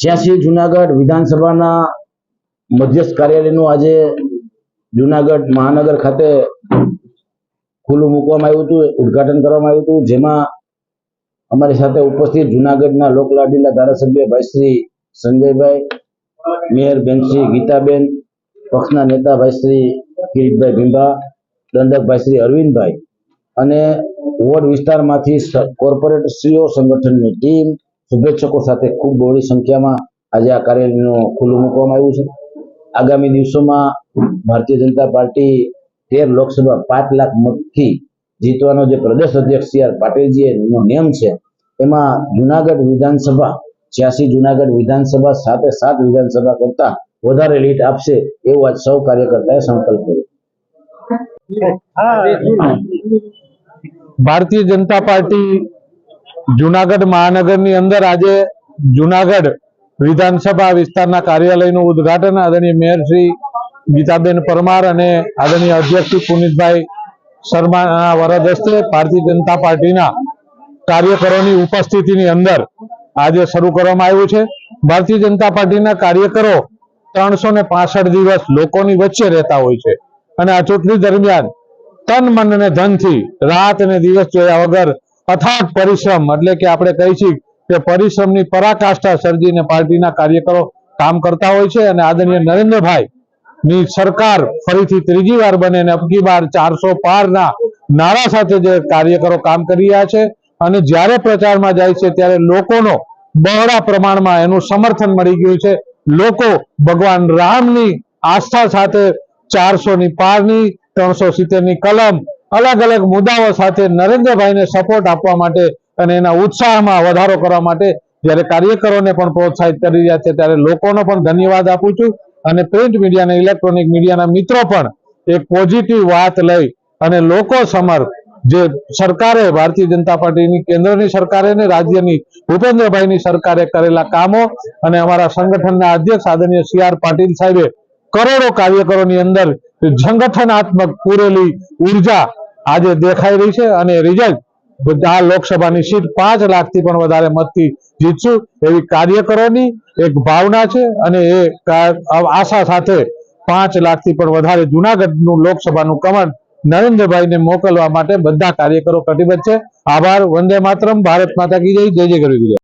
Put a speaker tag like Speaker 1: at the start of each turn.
Speaker 1: છ્યાસી જુનાગઢ વિધાનસભાના મધ્યસ્થ કાર્યાલયનું આજે જુનાગઢ મહાનગર ખાતે ખુલ્લું મૂકવામાં આવ્યું હતું, ઉદઘાટન કરવામાં આવ્યું હતું, જેમાં અમારી સાથે ઉપસ્થિત જુનાગઢના લોકલાડીલા ધારાસભ્ય ભાઈ સંજયભાઈ, મેયર બેન શ્રી ગીતાબેન, પક્ષના નેતા ભાઈ શ્રી કિરીટભાઈ ભીંભા દંડકભાઈ શ્રી અરવિંદભાઈ અને વોર્ડ વિસ્તારમાંથી કોર્પોરેટરશ્રીઓ સંગઠનની ટીમ શુભેચ્છકો સાથે ખૂબ બહોળી સંખ્યામાં આજે આ કાર્યાલયનું ખુલ્લું મૂકવામાં આવ્યું છે. આગામી દિવસોમાં ભારતીય જનતા પાર્ટી તેર લોકસભા પાંચ લાખ મતથી જીતવાનો જે પ્રદેશ અધ્યક્ષ સી આર પાટીલજીનો નિયમ છે, એમાં જુનાગઢ વિધાનસભા, છ્યાસી જુનાગઢ વિધાનસભા સાથે સાત વિધાનસભા કરતા વધારે લીટ આપશે એવું આજ સૌ કાર્યકર્તાએ સંકલ્પ કર્યો.
Speaker 2: ભારતીય જનતા પાર્ટી જુનાગઢ મહાનગરની અંદર આજે જુનાગઢ વિધાનસભા વિસ્તારના કાર્યાલયનું ઉદ્ઘાટન આદરણીય મેયર શ્રી ગીતાબેન પરમાર અને આદરણીય અધ્યક્ષ શ્રી પુનિતભાઈ શર્માના વરદ હસ્તે ભારતીય જનતા પાર્ટીના કાર્યકરોની ઉપસ્થિતિની અંદર આજે શરૂ કરવામાં આવ્યું છે. ભારતીય જનતા પાર્ટીના કાર્યકરો ત્રણસો ને પાસઠ દિવસ લોકોની વચ્ચે રહેતા હોય છે. અને આ ચૂંટણી દરમિયાન તન મન અને ધનથી રાત અને દિવસ જોયા વગર અથાગ પરિશ્રમ એટલે કે આપણે કહી છીએ કે પરિશ્રમની પરાકાષ્ઠા સર્જીને પાર્ટીના કાર્યકરો કામ કરતા હોય છે અને આદરણીય નરેન્દ્રભાઈ ની સરકાર ફરીથી ત્રીજી વાર બને અને અબકી બાર ચારસો પારના નારા સાથે જે કાર્યકરો કામ કરી રહ્યા છે અને જ્યારે પ્રચારમાં જાય છે ત્યારે લોકોનો બહોળા પ્રમાણમાં એનું સમર્થન મળી ગયું છે. લોકો ભગવાન રામની આસ્થા સાથે ચારસો ની પારની ત્રણસો સિત્તેરની કલમ અલગ અલગ મુદ્દાઓ સાથે નરેન્દ્રભાઈને સપોર્ટ આપવા માટે અને એના ઉત્સાહમાં વધારો કરવા માટે જ્યારે કાર્યકરોને પણ પ્રોત્સાહિત કરી રહ્યા છે, ત્યારે લોકોનો પણ ધન્યવાદ આપું છું અને પ્રિન્ટ મીડિયા અને ઇલેક્ટ્રોનિક મીડિયાના મિત્રો પણ એક પોઝિટિવ વાત લઈ અને લોકો સમર્થ જે સરકારે, ભારતીય જનતા પાર્ટીની કેન્દ્રની સરકારે અને રાજ્યની ભૂપેન્દ્રભાઈની સરકારે કરેલા કામો અને અમારા સંગઠનના અધ્યક્ષ આદરણીય સી આર પાટીલ સાહેબે કરોડો કાર્યકરોની અંદર સંગઠનાત્મક પૂરેલી ઊર્જા આજે દેખાઈ રહી છે અને રિઝલ્ટ આ લોકસભાની સીટ પાંચ લાખથી પણ વધારે મતથી જીતશું એવી કાર્યકરોની એક ભાવના છે અને એ આશા સાથે પાંચ લાખથી પણ વધારે જુનાગઢનું લોકસભાનું કમળ નરેન્દ્રભાઈને મોકલવા માટે બધા કાર્યકરો કટિબદ્ધ છે. આભાર, વંદે માતરમ, ભારત માતા કી જય જય જય ગરવી